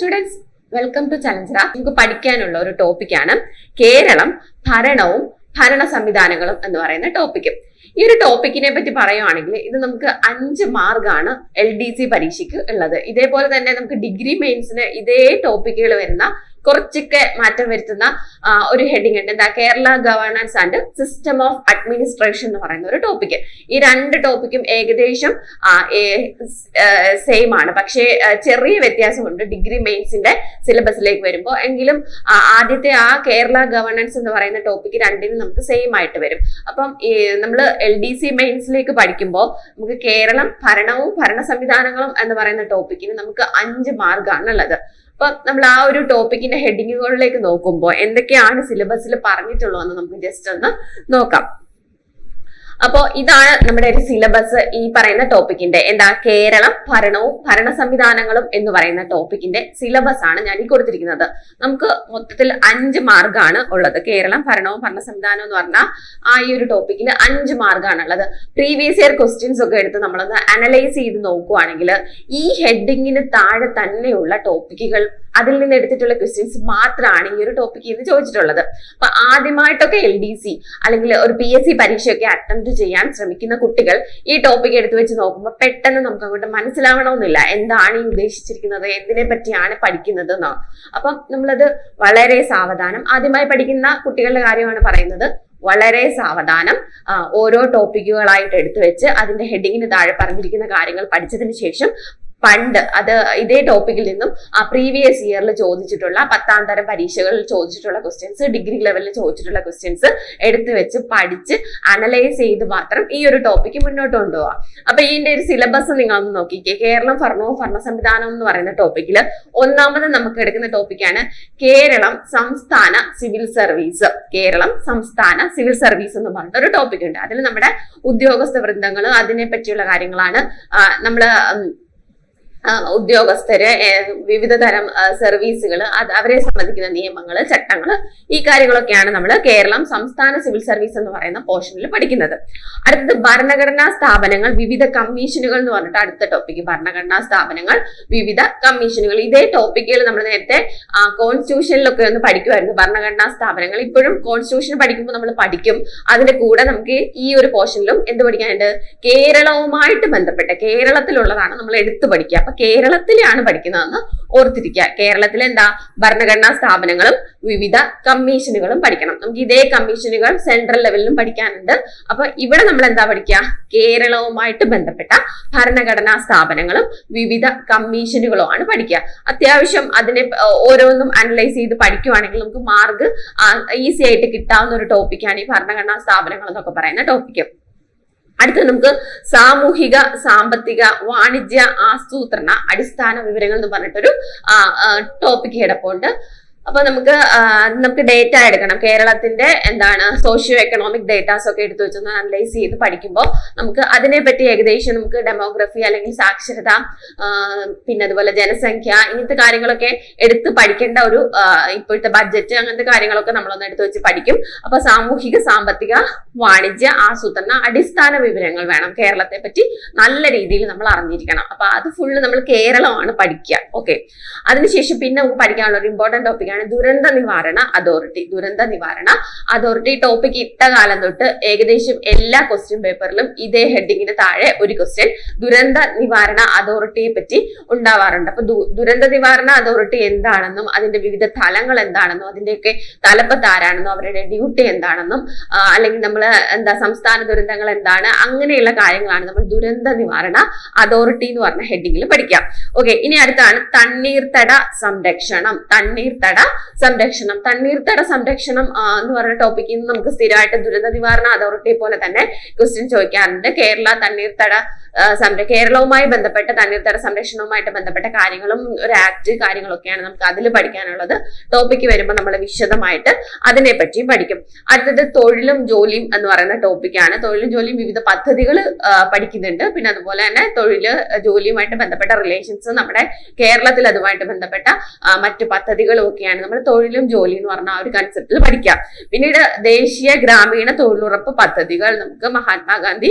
Students welcome to ചലഞ്ചറ നമുക്ക് പഠിക്കാനുള്ള ഒരു ടോപ്പിക്കാണ് കേരളം ഭരണവും ഭരണ സംവിധാനങ്ങളും എന്ന് പറയുന്ന ടോപ്പിക്കും ഈ ഒരു ടോപ്പിക്കിനെ പറ്റി പറയുവാണെങ്കിൽ ഇത് നമുക്ക് അഞ്ച് മാർക്കാണ് എൽ ഡി സി പരീക്ഷയ്ക്ക് ഉള്ളത്. ഇതേപോലെ തന്നെ നമുക്ക് ഡിഗ്രി മെയിൻസിന് ഇതേ ടോപ്പിക്കുകൾ വരുന്ന കുറച്ചൊക്കെ മാറ്റം വരുത്തുന്ന ഒരു ഹെഡിങ് ഉണ്ട്. എന്താ Kerala governance and system of administration എന്ന് പറയുന്ന ഒരു ടോപ്പിക്ക് ഈ രണ്ട് ടോപ്പിക്കും ഏകദേശം സെയിം ആണ്. പക്ഷേ ചെറിയ വ്യത്യാസമുണ്ട്. ഡിഗ്രി മെയിൻസിന്റെ സിലബസിലേക്ക് വരുമ്പോൾ എങ്കിലും ആദ്യത്തെ ആ കേരള ഗവേണൻസ് എന്ന് പറയുന്ന ടോപ്പിക് രണ്ടിനും നമുക്ക് സെയിം ആയിട്ട് വരും. അപ്പം നമ്മൾ എൽ ഡി സി മെയിൻസിലേക്ക് പഠിക്കുമ്പോൾ നമുക്ക് കേരളം ഭരണവും ഭരണ സംവിധാനങ്ങളും എന്ന് പറയുന്ന ടോപ്പിക്കിന് നമുക്ക് അഞ്ച് മാർക്കാണ് ഉള്ളത് അപ്പൊ നമ്മൾ ആ ഒരു ടോപ്പിക്കിന്റെ ഹെഡിങ്ങുകളിലേക്ക് നോക്കുമ്പോൾ എന്തൊക്കെയാണ് സിലബസിൽ പറഞ്ഞിട്ടുള്ളതെന്ന് നമുക്ക് ജസ്റ്റ് ഒന്ന് നോക്കാം. അപ്പോ ഇതാണ് നമ്മുടെ ഒരു സിലബസ് ഈ പറയുന്ന ടോപ്പിക്കിന്റെ എന്താ? കേരളം ഭരണവും ഭരണ സംവിധാനങ്ങളും എന്ന് പറയുന്ന ടോപ്പിക്കിന്റെ സിലബസ് ആണ് ഞാൻ ഈ കൊടുത്തിരിക്കുന്നത്. നമുക്ക് മൊത്തത്തിൽ അഞ്ച് മാർഗാണ് ഉള്ളത്. കേരളം ഭരണവും ഭരണ സംവിധാനവും എന്ന് പറഞ്ഞാൽ ആ ഈ ഒരു ടോപ്പിക്കിൽ അഞ്ച് മാർഗാണ് ഉള്ളത്. പ്രീവിയസ് ഇയർ ക്വസ്റ്റ്യൻസ് ഒക്കെ എടുത്ത് നമ്മളൊന്ന് അനലൈസ് ചെയ്ത് നോക്കുവാണെങ്കിൽ ഈ ഹെഡിങ്ങിന് താഴെ തന്നെയുള്ള ടോപ്പിക്കുകൾ അതിൽ നിന്ന് എടുത്തിട്ടുള്ള ക്വസ്റ്റ്യൻസ് മാത്രമാണ് ഈ ഒരു ടോപ്പിക്കിൽ നിന്ന് ചോദിച്ചിട്ടുള്ളത്. അപ്പൊ ആദ്യമായിട്ടൊക്കെ എൽ ഡി സി അല്ലെങ്കിൽ ഒരു പി എസ് സി പരീക്ഷയൊക്കെ അറ്റംപ്റ്റ് ചെയ്യാൻ ശ്രമിക്കുന്ന കുട്ടികൾ ഈ ടോപ്പിക് എടുത്തു വെച്ച് നോക്കുമ്പോൾ പെട്ടെന്ന് നമുക്ക് അങ്ങോട്ട് മനസ്സിലാവണമെന്നില്ല. എന്താണ് ഈ ഉദ്ദേശിച്ചിരിക്കുന്നത്? എന്തിനെ പറ്റിയാണ് പഠിക്കുന്നത് എന്നോ? അപ്പം നമ്മളത് വളരെ സാവധാനം. ആദ്യമായി പഠിക്കുന്ന കുട്ടികളുടെ കാര്യമാണ് പറയുന്നത് വളരെ സാവധാനം. ഓരോ ടോപ്പിക്കുകളായിട്ട് എടുത്തു വെച്ച് അതിന്റെ ഹെഡിങ്ങിന് താഴെ പറഞ്ഞിരിക്കുന്ന കാര്യങ്ങൾ പഠിച്ചതിന് ശേഷം പണ്ട് അത് ഇതേ ടോപ്പിക്കിൽ നിന്നും ആ പ്രീവിയസ് ഇയറിൽ ചോദിച്ചിട്ടുള്ള പത്താം തരം പരീക്ഷകളിൽ ചോദിച്ചിട്ടുള്ള ക്വസ്റ്റ്യൻസ് ഡിഗ്രി ലെവലിൽ ചോദിച്ചിട്ടുള്ള ക്വസ്റ്റ്യൻസ് എടുത്തു വെച്ച് പഠിച്ച് അനലൈസ് ചെയ്ത് മാത്രം ഈ ഒരു ടോപ്പിക്ക് മുന്നോട്ട് കൊണ്ടുപോകാം അപ്പൊ ഇതിന്റെ ഒരു സിലബസ് നിങ്ങൾ ഒന്ന് നോക്കിക്കേ. കേരളം ഭരണവും ഭരണ സംവിധാനം എന്ന് പറയുന്ന ടോപ്പിക്കിൽ ഒന്നാമത് നമുക്ക് എടുക്കുന്ന ടോപ്പിക്കാണ് കേരളം സംസ്ഥാന സിവിൽ സർവീസ് കേരളം സംസ്ഥാന സിവിൽ സർവീസ് എന്ന് പറഞ്ഞ ഒരു ടോപ്പിക് ഉണ്ട്. അതിൽ നമ്മുടെ ഉദ്യോഗസ്ഥ വൃന്ദങ്ങൾ അതിനെ പറ്റിയുള്ള കാര്യങ്ങളാണ് നമ്മൾ ഉദ്യോഗസ്ഥര് വിവിധ തരം സർവീസുകൾ അവരെ സംബന്ധിക്കുന്ന നിയമങ്ങൾ ചട്ടങ്ങൾ ഈ കാര്യങ്ങളൊക്കെയാണ് നമ്മൾ കേരളം സംസ്ഥാന സിവിൽ സർവീസ് എന്ന് പറയുന്ന പോർഷനിൽ പഠിക്കുന്നത്. അടുത്തത് ഭരണഘടനാ സ്ഥാപനങ്ങൾ വിവിധ കമ്മീഷനുകൾ എന്ന് പറഞ്ഞിട്ട് അടുത്ത ടോപ്പിക് ഭരണഘടനാ സ്ഥാപനങ്ങൾ വിവിധ കമ്മീഷനുകൾ. ഇതേ ടോപ്പിക്കുകൾ നമ്മൾ നേരത്തെ കോൺസ്റ്റിറ്റ്യൂഷനിലൊക്കെ ഒന്ന് പഠിക്കുമായിരുന്നു ഭരണഘടനാ സ്ഥാപനങ്ങൾ ഇപ്പോഴും കോൺസ്റ്റിറ്റ്യൂഷൻ പഠിക്കുമ്പോൾ നമ്മൾ പഠിക്കും. അതിന്റെ കൂടെ നമുക്ക് ഈ ഒരു പോർഷനിലും എന്ത് പഠിക്കാനുണ്ട്? കേരളവുമായിട്ട് ബന്ധപ്പെട്ട കേരളത്തിലുള്ളതാണ് നമ്മൾ എടുത്തു പഠിക്കുക. അപ്പൊ കേരളത്തിലാണ് പഠിക്കുന്നതെന്ന് ഓർത്തിരിക്കുക. കേരളത്തിലെ എന്താ ഭരണഘടനാ സ്ഥാപനങ്ങളും വിവിധ കമ്മീഷനുകളും പഠിക്കണം. നമുക്ക് ഇതേ കമ്മീഷനുകൾ സെൻട്രൽ ലെവലിലും പഠിക്കാനുണ്ട്. അപ്പൊ ഇവിടെ നമ്മൾ എന്താ പഠിക്കുക? കേരളവുമായിട്ട് ബന്ധപ്പെട്ട ഭരണഘടനാ സ്ഥാപനങ്ങളും വിവിധ കമ്മീഷനുകളുമാണ് പഠിക്കുക. അത്യാവശ്യം അതിനെ ഓരോന്നും അനലൈസ് ചെയ്ത് പഠിക്കുവാണെങ്കിൽ നമുക്ക് മാർക്ക് ഈസി ആയിട്ട് കിട്ടാവുന്ന ഒരു ടോപ്പിക്കാണ് ഈ ഭരണഘടനാ സ്ഥാപനങ്ങൾ എന്നൊക്കെ പറയുന്ന ടോപ്പിക്ക് അടുത്തത് നമുക്ക് സാമൂഹിക സാമ്പത്തിക വാണിജ്യ ആസൂത്രണ അടിസ്ഥാന വിവരങ്ങൾ എന്ന് പറഞ്ഞിട്ടൊരു ടോപ്പിക് കിടപ്പുണ്ട് അപ്പൊ നമുക്ക് നമുക്ക് ഡേറ്റ എടുക്കണം. കേരളത്തിന്റെ എന്താണ് സോഷ്യോ എക്കണോമിക് ഡേറ്റാസ് ഒക്കെ എടുത്തു വെച്ചൊന്ന് അനലൈസ് ചെയ്ത് പഠിക്കുമ്പോൾ നമുക്ക് അതിനെപ്പറ്റി ഏകദേശം നമുക്ക് ഡെമോഗ്രഫി അല്ലെങ്കിൽ സാക്ഷരത പിന്നെ അതുപോലെ ജനസംഖ്യ ഇങ്ങനത്തെ കാര്യങ്ങളൊക്കെ എടുത്ത് പഠിക്കേണ്ട ഒരു ഇപ്പോഴത്തെ ബഡ്ജറ്റ് അങ്ങനത്തെ കാര്യങ്ങളൊക്കെ നമ്മളൊന്ന് എടുത്തു വെച്ച് പഠിക്കും. അപ്പൊ സാമൂഹിക സാമ്പത്തിക വാണിജ്യ ആസൂത്രണ അടിസ്ഥാന വിവരങ്ങൾ വേണം കേരളത്തെ പറ്റി നല്ല രീതിയിൽ നമ്മൾ അറിഞ്ഞിരിക്കണം. അപ്പൊ അത് ഫുള്ള് നമ്മൾ കേരളമാണ് പഠിക്കുക. ഓക്കെ അതിനുശേഷം പിന്നെ നമുക്ക് പഠിക്കാനുള്ള ഒരു ഇമ്പോർട്ടന്റ് ടോപ്പിക്കാണ് ദുരന്ത നിവാരണ അതോറിറ്റി. ദുരന്ത നിവാരണ അതോറിറ്റി ടോപ്പിക് ഇട്ട കാലം തൊട്ട് ഏകദേശം എല്ലാ ക്വസ്റ്റ്യൻ പേപ്പറിലും ഇതേ ഹെഡിങ്ങിന് താഴെ ഒരു ക്വസ്റ്റ്യൻ ദുരന്ത നിവാരണ അതോറിറ്റിയെ പറ്റി ഉണ്ടാവാറുണ്ട്. അപ്പൊ ദുരന്ത നിവാരണ അതോറിറ്റി എന്താണെന്നും അതിന്റെ വിവിധ തലങ്ങൾ എന്താണെന്നും അതിന്റെയൊക്കെ തലപ്പത്ത് ആരാണെന്നും അവരുടെ ഡ്യൂട്ടി എന്താണെന്നും അല്ലെങ്കിൽ നമ്മൾ എന്താ സംസ്ഥാന ദുരന്തങ്ങൾ എന്താണ് അങ്ങനെയുള്ള കാര്യങ്ങളാണ് നമ്മൾ ദുരന്ത നിവാരണ അതോറിറ്റി എന്ന് പറഞ്ഞ ഹെഡിങ്ങിൽ പഠിക്കാം. ഓക്കെ ഇനി അടുത്താണ് തണ്ണീർത്തട സംരക്ഷണം. തണ്ണീർത്തട സംരക്ഷണം തണ്ണീർത്തട സംരക്ഷണം എന്ന് പറഞ്ഞ ടോപ്പിക്കിൽ നിന്ന് നമുക്ക് സ്ഥിരമായിട്ട് ദുരന്ത നിവാരണ അതോറിറ്റി പോലെ തന്നെ ക്വസ്റ്റ്യൻ ചോദിക്കാറുണ്ട്. കേരള തണ്ണീർത്തട സംര കേരളവുമായി ബന്ധപ്പെട്ട തണ്ണീർത്തട സംരക്ഷണവുമായിട്ട് ബന്ധപ്പെട്ട കാര്യങ്ങളും ഒരു ആക്ട് കാര്യങ്ങളൊക്കെയാണ് നമുക്ക് അതിൽ പഠിക്കാനുള്ളത്. ടോപ്പിക്ക് വരുമ്പോൾ നമ്മൾ വിശദമായിട്ട് അതിനെപ്പറ്റി പഠിക്കും. അടുത്തത് തൊഴിലും ജോലിയും എന്ന് പറയുന്ന ടോപ്പിക്കാണ് തൊഴിലും ജോലിയും വിവിധ പദ്ധതികൾ പഠിക്കുന്നുണ്ട്. പിന്നെ അതുപോലെ തന്നെ തൊഴിൽ ജോലിയുമായിട്ട് ബന്ധപ്പെട്ട റിലേഷൻസ് നമ്മുടെ കേരളത്തിൽ അതുമായിട്ട് ബന്ധപ്പെട്ട മറ്റു പദ്ധതികളും ഒക്കെയാണ് കാര്യങ്ങളൊക്കെയാണ് നമ്മൾ തൊഴിലും ജോലി എന്ന് പറഞ്ഞ ആ ഒരു കൺസെപ്റ്റിൽ പഠിക്കാം. പിന്നീട് ദേശീയ ഗ്രാമീണ തൊഴിലുറപ്പ് പദ്ധതികൾ. നമുക്ക് മഹാത്മാഗാന്ധി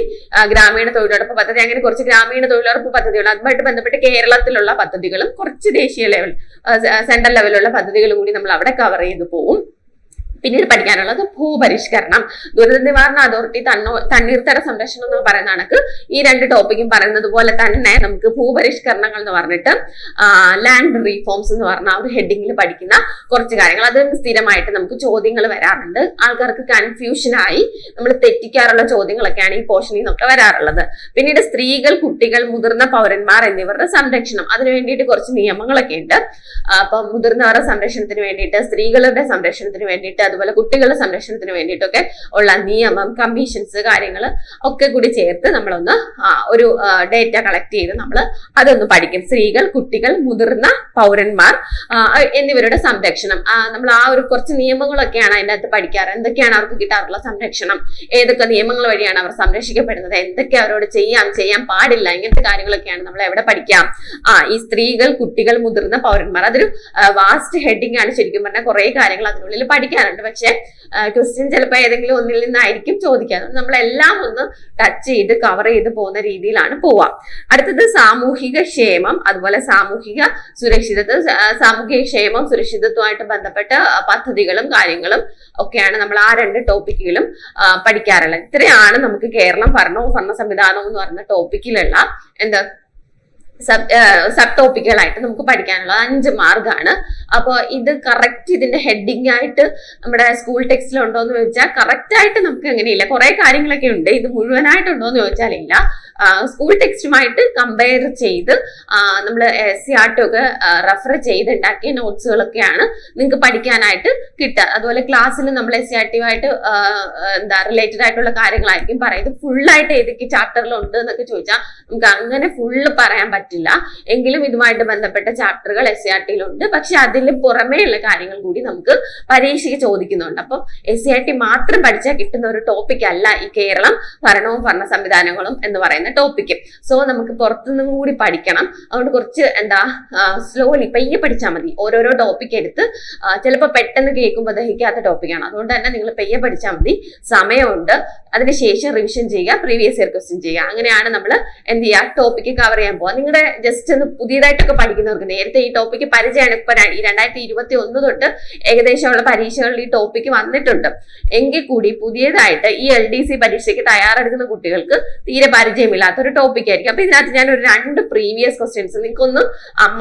ഗ്രാമീണ തൊഴിലുറപ്പ് പദ്ധതി അങ്ങനെ കുറച്ച് ഗ്രാമീണ തൊഴിലുറപ്പ് പദ്ധതികൾ അതുമായിട്ട് ബന്ധപ്പെട്ട് കേരളത്തിലുള്ള പദ്ധതികളും കുറച്ച് ദേശീയ ലെവൽ സെൻട്രൽ ലെവലുള്ള പദ്ധതികളും കൂടി നമ്മൾ അവിടെ കവർ ചെയ്തു പോകും പിന്നീട് പഠിക്കാനുള്ളത് ഭൂപരിഷ്കരണം. ദുരന്ത നിവാരണ അതോറിറ്റി തണ്ണോ തണ്ണീർത്തട സംരക്ഷണം എന്ന് പറയുന്ന കണക്ക് ഈ രണ്ട് ടോപ്പിക്കും പറയുന്നത് പോലെ തന്നെ നമുക്ക് ഭൂപരിഷ്കരണങ്ങൾ എന്ന് പറഞ്ഞിട്ട് ലാൻഡ് റീഫോംസ് എന്ന് പറഞ്ഞ ഒരു ഹെഡിങ്ങിൽ പഠിക്കുന്ന കുറച്ച് കാര്യങ്ങൾ. അത് സ്ഥിരമായിട്ട് നമുക്ക് ചോദ്യങ്ങൾ വരാറുണ്ട്. ആൾക്കാർക്ക് കൺഫ്യൂഷനായി നമ്മൾ തെറ്റിക്കാറുള്ള ചോദ്യങ്ങളൊക്കെയാണ് ഈ പോർഷനിൽ നിന്നൊക്കെ വരാറുള്ളത്. പിന്നീട് സ്ത്രീകൾ കുട്ടികൾ മുതിർന്ന പൗരന്മാർ എന്നിവരുടെ സംരക്ഷണം. അതിനു വേണ്ടിയിട്ട് കുറച്ച് നിയമങ്ങളൊക്കെ ഉണ്ട്. അപ്പം മുതിർന്നവരുടെ സംരക്ഷണത്തിന് വേണ്ടിയിട്ട് സ്ത്രീകളുടെ സംരക്ഷണത്തിന് വേണ്ടിയിട്ട് അതുപോലെ കുട്ടികളുടെ സംരക്ഷണത്തിന് വേണ്ടിയിട്ടൊക്കെ ഉള്ള നിയമം കമ്മീഷൻസ് കാര്യങ്ങൾ ഒക്കെ കൂടി ചേർത്ത് നമ്മളൊന്ന് ഒരു ഡേറ്റ കളക്ട് ചെയ്ത് നമ്മൾ അതൊന്ന് പഠിക്കും. സ്ത്രീകൾ കുട്ടികൾ മുതിർന്ന പൗരന്മാർ എന്നിവരുടെ സംരക്ഷണം. നമ്മൾ ആ ഒരു കുറച്ച് നിയമങ്ങളൊക്കെയാണ് അതിന്റെ അകത്ത് പഠിക്കാറ്. എന്തൊക്കെയാണ് അവർക്ക് കിട്ടാറുള്ള സംരക്ഷണം? ഏതൊക്കെ നിയമങ്ങൾ വഴിയാണ് അവർ സംരക്ഷിക്കപ്പെടുന്നത്? എന്തൊക്കെ അവരോട് ചെയ്യാം ചെയ്യാൻ പാടില്ല? ഇങ്ങനത്തെ കാര്യങ്ങളൊക്കെയാണ് നമ്മൾ എവിടെ പഠിക്കാം? ആ ഈ സ്ത്രീകൾ കുട്ടികൾ മുതിർന്ന പൗരന്മാർ അതൊരു വാസ്റ്റ് ഹെഡിങ് ആണ് ശരിക്കും പറഞ്ഞാൽ കുറെ കാര്യങ്ങൾ അതിനുള്ളിൽ പഠിക്കാനുണ്ട് പക്ഷെ ക്വസ്റ്റ്യൻ ചിലപ്പോൾ ഏതെങ്കിലും ഒന്നിൽ നിന്നായിരിക്കും ചോദിക്കാൻ. നമ്മളെല്ലാം ഒന്ന് ടച്ച് ചെയ്ത് കവർ ചെയ്ത് പോകുന്ന രീതിയിലാണ് പോവുക. അടുത്തത് സാമൂഹിക ക്ഷേമം അതുപോലെ സാമൂഹിക സുരക്ഷിതത്വം സാമൂഹിക ക്ഷേമം സുരക്ഷിതത്വമായിട്ട് ബന്ധപ്പെട്ട പദ്ധതികളും കാര്യങ്ങളും ഒക്കെയാണ് നമ്മൾ ആ രണ്ട് ടോപ്പിക്കുകളും പഠിക്കാറുള്ളത്. ഇത്രയാണ് നമുക്ക് കേരളം ഭരണവും ഭരണ സംവിധാനവും എന്ന് പറയുന്ന ടോപ്പിക്കിലുള്ള എന്താ സബ് സബ് ടോപ്പിക്കുകളായിട്ട് നമുക്ക് പഠിക്കാനുള്ള അഞ്ച് മാർക്കാണ് അപ്പോൾ ഇത് കറക്റ്റ് ഇതിന്റെ ഹെഡിങ് ആയിട്ട് നമ്മുടെ സ്കൂൾ ടെക്സ്റ്റിൽ ഉണ്ടോ എന്ന് ചോദിച്ചാൽ കറക്റ്റ് ആയിട്ട് നമുക്ക് അങ്ങനെയില്ല. കുറെ കാര്യങ്ങളൊക്കെ ഉണ്ട്. ഇത് മുഴുവനായിട്ടുണ്ടോ എന്ന് ചോദിച്ചാൽ ഇല്ല. സ്കൂൾ ടെക്സ്റ്റുമായിട്ട് കമ്പയർ ചെയ്ത് നമ്മൾ എസ് സി ആർട്ടൊക്കെ റെഫർ ചെയ്ത് ഉണ്ടാക്കിയ നോട്ട്സുകളൊക്കെയാണ് നിങ്ങൾക്ക് പഠിക്കാനായിട്ട് കിട്ടുക. അതുപോലെ ക്ലാസ്സിൽ നമ്മൾ എസ് സി ആർ എന്താ റിലേറ്റഡ് ആയിട്ടുള്ള കാര്യങ്ങളായിരിക്കും പറയുന്നത്. ഫുള്ളായിട്ട് ഏതൊക്കെ ചാപ്റ്ററിലുണ്ട് എന്നൊക്കെ ചോദിച്ചാൽ നമുക്ക് അങ്ങനെ ഫുള്ള് പറയാൻ പറ്റില്ല. എങ്കിലും ഇതുമായിട്ട് ബന്ധപ്പെട്ട ചാപ്റ്ററുകൾ എസ് സി ആർ ടിയിലുണ്ട് പക്ഷെ പുറമേ ഉള്ള കാര്യങ്ങൾ കൂടി നമുക്ക് പരീക്ഷയ്ക്ക് ചോദിക്കുന്നുണ്ട്. അപ്പം എസ് സി ആർ ടി മാത്രം പഠിച്ചാൽ കിട്ടുന്ന ഒരു ടോപ്പിക് അല്ല ഈ കേരളം ഭരണവും ഭരണ സംവിധാനങ്ങളും എന്ന് പറയുന്ന ടോപ്പിക്ക് സോ നമുക്ക് പുറത്തുനിന്നും കൂടി പഠിക്കണം. അതുകൊണ്ട് കുറച്ച് എന്താ സ്ലോലി പയ്യെ പഠിച്ചാൽ മതി. ഓരോരോ ടോപ്പിക് എടുത്ത് ചിലപ്പോൾ പെട്ടെന്ന് കേൾക്കുമ്പോൾ ദഹിക്കാത്ത ടോപ്പിക്കാണ് അതുകൊണ്ട് തന്നെ നിങ്ങൾ പയ്യെ പഠിച്ചാൽ മതി. സമയമുണ്ട്. അതിനുശേഷം റിവിഷൻ ചെയ്യുക പ്രീവിയസ് ഇയർ ക്വസ്റ്റ്യൻ ചെയ്യുക. അങ്ങനെയാണ് നമ്മൾ എന്ത് ചെയ്യുക ടോപ്പിക്ക് കവർ ചെയ്യാൻ പോവാം. നിങ്ങളുടെ ജസ്റ്റ് ഒന്ന് പുതിയതായിട്ടൊക്കെ പഠിക്കുന്നവർക്ക് നേരത്തെ ഈ ടോപ്പിക്ക് പരിചയമാണ് ഇപ്പൊ രണ്ടായിരത്തി ഇരുപത്തി ഒന്ന് തൊട്ട് ഏകദേശമുള്ള പരീക്ഷകളിൽ ഈ ടോപ്പിക്ക് വന്നിട്ടുണ്ട്. എങ്കിൽ കൂടി പുതിയതായിട്ട് ഈ എൽ ഡി സി പരീക്ഷയ്ക്ക് തയ്യാറെടുക്കുന്ന കുട്ടികൾക്ക് തീരെ പരിചയമില്ലാത്ത ഒരു ടോപ്പിക് ആയിരിക്കും. അപ്പൊ ഇതിനകത്ത് ഞാൻ ഒരു രണ്ട് പ്രീവിയസ് ക്വസ്റ്റ്യൻസ് നിങ്ങൾക്കൊന്ന്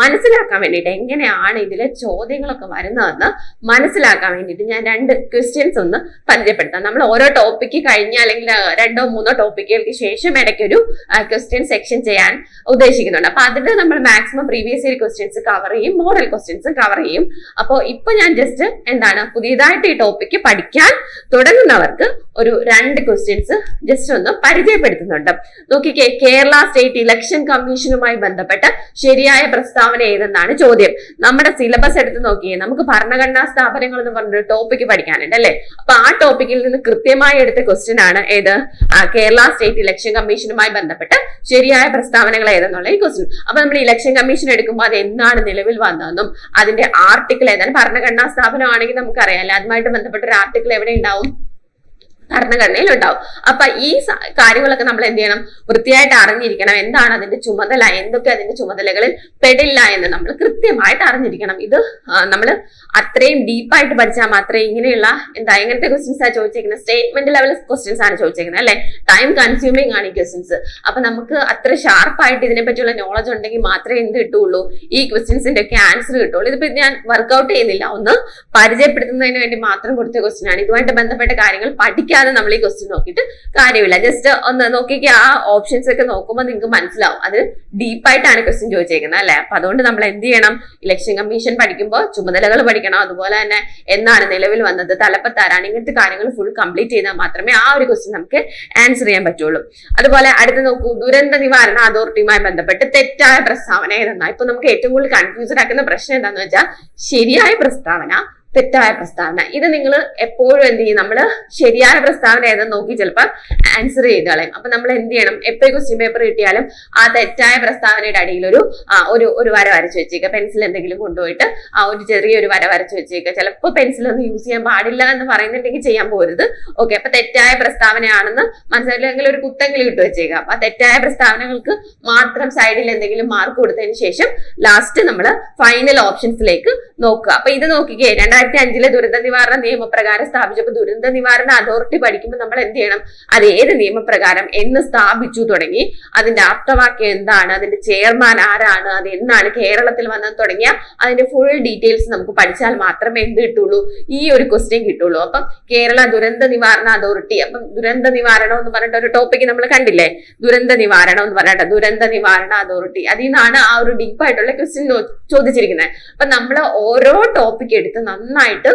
മനസ്സിലാക്കാൻ വേണ്ടിയിട്ട് എങ്ങനെയാണ് ഇതിലെ ചോദ്യങ്ങളൊക്കെ വരുന്നതെന്ന് മനസ്സിലാക്കാൻ വേണ്ടിയിട്ട് ഞാൻ രണ്ട് ക്വസ്റ്റ്യൻസ് ഒന്ന് പരിചയപ്പെടുത്താം. നമ്മൾ ഓരോ ടോപ്പിക്ക് കഴിഞ്ഞ അല്ലെങ്കിൽ രണ്ടോ മൂന്നോ ടോപ്പിക്കുകൾക്ക് ശേഷം ഇടയ്ക്കൊരു ക്വസ്റ്റ്യൻ സെക്ഷൻ ചെയ്യാൻ ഉദ്ദേശിക്കുന്നുണ്ട്. അപ്പൊ അതിൽ നമ്മൾ maximum previous year questions cover ചെയ്യും മോഡൽ ക്വസ്റ്റ്യൻസ് കവർ ചെയ്യും. അപ്പോൾ ഇപ്പൊ ഞാൻ ജസ്റ്റ് എന്താണ് പുതിയതായിട്ട് ഈ ടോപ്പിക്ക് പഠിക്കാൻ തുടങ്ങുന്നവർക്ക് ഒരു രണ്ട് ക്വസ്റ്റ്യൻസ് ജസ്റ്റ് ഒന്ന് പരിചയപ്പെടുത്തുന്നുണ്ട്. നോക്കിക്കേ കേരള സ്റ്റേറ്റ് ഇലക്ഷൻ കമ്മീഷനുമായി ബന്ധപ്പെട്ട് ശരിയായ പ്രസ്താവന ഏതെന്നാണ് ചോദ്യം. നമ്മുടെ സിലബസ് എടുത്ത് നോക്കിയേ നമുക്ക് ഭരണഘടനാ സ്ഥാപനങ്ങൾ എന്ന് പറഞ്ഞൊരു ടോപ്പിക്ക് പഠിക്കാനുണ്ട് അല്ലെ? അപ്പൊ ആ ടോപ്പിക്കിൽ നിന്ന് കൃത്യമായി എടുത്ത ക്വസ്റ്റ്യൻ ആണ് ഏത്? കേരള സ്റ്റേറ്റ് ഇലക്ഷൻ കമ്മീഷനുമായി ബന്ധപ്പെട്ട് ശരിയായ പ്രസ്താവനകൾ ഏതെന്നുള്ള ഈ ക്വസ്റ്റ്യൻ അപ്പൊ നമ്മൾ ഇലക്ഷൻ കമ്മീഷൻ എടുക്കുമ്പോൾ അത് എന്നാണ് നിലവിൽ വന്നതെന്നും അതിന്റെ ആർട്ടിക്കിൾ ഏതാണ് ഭരണഘടനാ സ്ഥാപനമാണെങ്കിൽ നമുക്കറിയാം. അല്ലെ? അതുമായിട്ട് ബന്ധപ്പെട്ട ഒരു ആർട്ടിക്കിൾ എവിടെ ഉണ്ടാവും? ഭരണഘടനയിൽ ഉണ്ടാവും അപ്പൊ ഈ കാര്യങ്ങളൊക്കെ നമ്മൾ എന്ത് ചെയ്യണം? വൃത്തിയായിട്ട് അറിഞ്ഞിരിക്കണം. എന്താണ് അതിന്റെ ചുമതല? എന്തൊക്കെ അതിന്റെ ചുമതലകളിൽ പെടില്ല എന്ന് നമ്മൾ കൃത്യമായിട്ട് അറിഞ്ഞിരിക്കണം. ഇത് നമ്മൾ അത്രയും ഡീപ്പായിട്ട് പഠിച്ചാൽ മാത്രമേ ഇങ്ങനെയുള്ള എന്താ എങ്ങനത്തെ ക്വസ്റ്റ്യൻസ് ആണ് ചോദിച്ചേക്കുന്നത്. സ്റ്റേറ്റ്മെന്റ് ലെവൽ ക്വസ്റ്റ്യൻസ് ആണ് ചോദിച്ചേക്കുന്നത് അല്ലെ? ടൈം കൺസ്യൂമിംഗ് ആണ് ഈ ക്വസ്റ്റ്യൻസ് അപ്പൊ നമുക്ക് അത്ര ഷാർപ്പായിട്ട് ഇതിനെ പറ്റിയുള്ള നോളജ് ഉണ്ടെങ്കിൽ മാത്രമേ എന്ത് കിട്ടുള്ളൂ? ഈ ക്വസ്റ്റ്യൻസിന്റെ ഒക്കെ ആൻസർ കിട്ടുള്ളൂ. ഇതിപ്പോ ഞാൻ വർക്ക്ഔട്ട് ചെയ്യുന്നില്ല. ഒന്ന് പരിചയപ്പെടുത്തുന്നതിന് വേണ്ടി മാത്രം കൊടുത്ത ക്വസ്റ്റ്യൻ ആണ്. ഇതുമായിട്ട് ബന്ധപ്പെട്ട കാര്യങ്ങൾ പഠിക്കാതെ നമ്മൾ ഈ ക്വസ്റ്റ്യൻ നോക്കിയിട്ട് കാര്യമില്ല. ജസ്റ്റ് ഒന്ന് നോക്കിക്കേ ആ ഓപ്ഷൻസ് ഒക്കെ നോക്കുമ്പോൾ നിങ്ങൾക്ക് മനസ്സിലാവും. അത് ഡീപ്പായിട്ടാണ് ക്വസ്റ്റ്യൻ ചോദിച്ചേക്കുന്നത് അല്ലെ? അപ്പൊ അതുകൊണ്ട് നമ്മൾ എന്ത് ചെയ്യണം? ഇലക്ഷൻ കമ്മീഷൻ പഠിക്കുമ്പോൾ ചുമതലകൾ പഠിക്കണം. അതുപോലെ തന്നെ എന്നാണ് നിലവിൽ വന്നത്? തലപ്പത്താരാണ് ഇങ്ങനത്തെ കാര്യങ്ങൾ ഫുൾ കംപ്ലീറ്റ് ചെയ്താൽ മാത്രമേ ആ ഒരു ക്വസ്റ്റ്യൻ നമുക്ക് ആൻസർ ചെയ്യാൻ പറ്റുള്ളൂ. അതുപോലെ അടുത്ത് നോക്കൂ ദുരന്ത നിവാരണ അതോറിറ്റിയുമായി ബന്ധപ്പെട്ട് തെറ്റായ പ്രസ്താവന ഏതെന്നാ? ഇപ്പൊ നമുക്ക് ഏറ്റവും കൂടുതൽ കൺഫ്യൂസ്ഡ് ആക്കുന്ന പ്രശ്നം എന്താണെന്ന് വെച്ചാൽ ശരിയായ പ്രസ്താവന തെറ്റായ പ്രസ്താവന. ഇത് നിങ്ങൾ എപ്പോഴും എന്ത് ചെയ്യും? നമ്മൾ ശരിയായ പ്രസ്താവന ഏതെന്ന് നോക്കി ചിലപ്പോൾ ആൻസർ ചെയ്ത് കളയും. അപ്പൊ നമ്മൾ എന്ത് ചെയ്യണം? എപ്പോഴും ക്വസ്റ്റ്യൻ പേപ്പർ കിട്ടിയാലും ആ തെറ്റായ പ്രസ്താവനയുടെ അടിയിൽ ഒരു ഒരു ഒരു വര വരച്ച് വെച്ചേക്കുക പെൻസിൽ എന്തെങ്കിലും കൊണ്ടുപോയിട്ട് ആ ഒരു ചെറിയൊരു വര വരച്ച് വെച്ചേക്കുക ചിലപ്പോൾ പെൻസിൽ ഒന്നും യൂസ് ചെയ്യാൻ പാടില്ല എന്ന് പറയുന്നുണ്ടെങ്കിൽ ചെയ്യാൻ പോരുത്. ഓക്കെ അപ്പൊ തെറ്റായ പ്രസ്താവനയാണെന്ന് മനസ്സിലായെങ്കിൽ ഒരു കുത്തെങ്കിലും ഇട്ട് വെച്ചേക്കുക അപ്പൊ ആ തെറ്റായ പ്രസ്താവനകൾക്ക് മാത്രം സൈഡിൽ എന്തെങ്കിലും മാർക്ക് കൊടുത്തതിന് ശേഷം ലാസ്റ്റ് നമ്മൾ ഫൈനൽ ഓപ്ഷൻസിലേക്ക് നോക്കുക. അപ്പൊ ഇത് നോക്കിക്കേ രണ്ടായിരത്തി അഞ്ചിലെ ദുരന്ത നിവാരണ നിയമപ്രകാരം സ്ഥാപിച്ചപ്പോൾ ദുരന്ത നിവാരണ അതോറിറ്റി പഠിക്കുമ്പോൾ നമ്മൾ എന്ത് ചെയ്യണം? അത് ഏത് നിയമപ്രകാരം എന്ന് സ്ഥാപിച്ചു തുടങ്ങി. അതിന്റെ ആപ്തവാക്യം എന്താണ്? അതിന്റെ ചെയർമാൻ ആരാണ്? അത് എന്നാണ് കേരളത്തിൽ വന്നത് തുടങ്ങിയ അതിന്റെ ഫുൾ ഡീറ്റെയിൽസ് നമുക്ക് പഠിച്ചാൽ മാത്രമേ എന്ത് കിട്ടുള്ളൂ? ഈ ഒരു ക്വസ്റ്റ്യൻ കിട്ടുള്ളൂ. അപ്പം കേരള ദുരന്ത നിവാരണ അതോറിറ്റി അപ്പം ദുരന്ത നിവാരണം എന്ന് പറഞ്ഞിട്ട് ഒരു ടോപ്പിക് നമ്മൾ കണ്ടില്ലേ? ദുരന്ത നിവാരണം എന്ന് പറഞ്ഞിട്ട് ദുരന്ത നിവാരണ അതോറിറ്റി. അതിൽ നിന്നാണ് ആ ഒരു ഡീപ്പായിട്ടുള്ള ക്വസ്റ്റ്യൻ ചോദിച്ചിരിക്കുന്നത്. അപ്പൊ നമ്മൾ ഓരോ ടോപ്പിക് എടുത്ത് നന്നായിട്ട്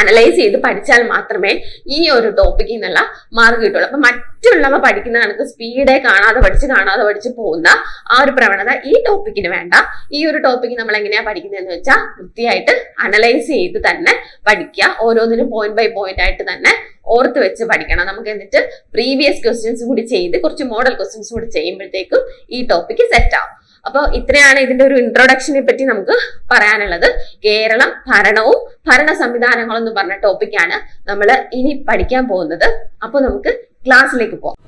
അനലൈസ് ചെയ്ത് പഠിച്ചാൽ മാത്രമേ ഈ ഒരു ടോപ്പിക്കിൽ നിന്നുള്ള മാർക്ക് കിട്ടുള്ളൂ. അപ്പൊ മറ്റുള്ളവ പഠിക്കുന്ന കണക്ക് സ്പീഡേ കാണാതെ പഠിച്ച് കാണാതെ പഠിച്ച് പോകുന്ന ആ ഒരു പ്രവണത ഈ ടോപ്പിക്കിന് വേണ്ട. ഈ ഒരു ടോപ്പിക്ക് നമ്മൾ എങ്ങനെയാ പഠിക്കുന്നതെന്ന് വെച്ചാൽ വൃത്തിയായിട്ട് അനലൈസ് ചെയ്ത് തന്നെ പഠിക്കുക. ഓരോന്നിനും പോയിന്റ് ബൈ പോയിന്റ് ആയിട്ട് തന്നെ ഓർത്ത് വെച്ച് പഠിക്കണം. നമുക്ക് എന്നിട്ട് പ്രീവിയസ് ക്വസ്റ്റ്യൻസ് കൂടി ചെയ്ത് കുറച്ച് മോഡൽ ക്വസ്റ്റ്യൻസ് കൂടി ചെയ്യുമ്പോഴത്തേക്കും ഈ ടോപ്പിക്ക് സെറ്റ് ആവും. അപ്പോൾ ഇത്രയാണ് ഇതിന്റെ ഒരു ഇൻട്രൊഡക്ഷനെ പറ്റി നമുക്ക് പറയാനുള്ളത്. കേരളം ഭരണവും ഭരണ സംവിധാനങ്ങളും എന്ന് പറഞ്ഞ ടോപ്പിക്കാണ് നമ്മൾ ഇനി പഠിക്കാൻ പോകുന്നത്. അപ്പോൾ നമുക്ക് ക്ലാസ്സിലേക്ക് പോകാം